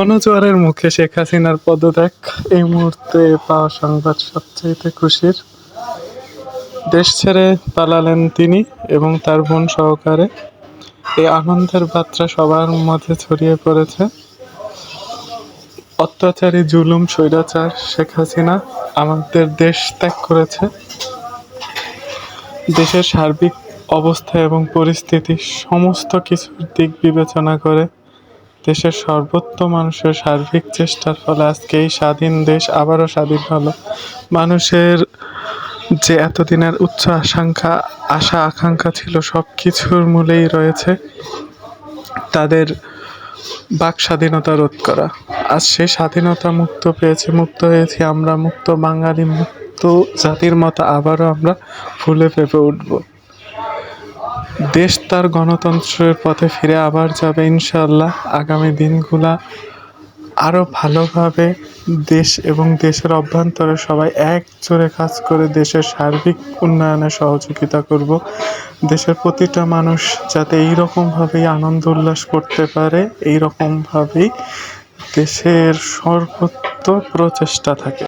গণজোয়ারের মুখে শেখ হাসিনার পদত্যাগ, এই মুহূর্তে পাওয়া সংবাদ সবচেয়ে খুশির। দেশ ছেড়ে পালালেন তিনি এবং তার বোন সহকারে। এই আনন্দের বার্তা সবার মধ্যে ছড়িয়ে পড়েছে। অত্যাচারী, জুলুম, স্বৈরাচার শেখ হাসিনা আমাদের দেশ ত্যাগ করেছে। দেশের সার্বিক অবস্থা এবং পরিস্থিতি সমস্ত কিছুর দিক বিবেচনা করে দেশের সর্বত্র মানুষের সার্বিক চেষ্টার ফলে আজকে এই স্বাধীন দেশ আবারও স্বাধীন হলো। মানুষের যে এতদিনের উচ্চ আকাঙ্ক্ষা আশা, আকাঙ্ক্ষা ছিল সব কিছুর মূলেই রয়েছে তাদের বাক স্বাধীনতা রোধ করা। আজ সে স্বাধীনতা মুক্ত পেয়েছে, মুক্ত হয়েছি আমরা, মুক্ত বাঙালি, মুক্ত জাতির মতো আবারও আমরা ফুলে ফেপে উঠব। দেশ তার গণতন্ত্রের পথে ফিরে আবার যাবে ইনশাল্লাহ আগামী দিনগুলা আরও ভালোভাবে দেশ এবং দেশের অভ্যন্তরে সবাই এক জোরে কাজ করে দেশের সার্বিক উন্নয়নে সহযোগিতা করব। দেশের প্রতিটা মানুষ যাতে এইরকমভাবেই আনন্দ উল্লাস করতে পারে, এইরকমভাবেই দেশের সর্বত্র প্রচেষ্টা থাকে।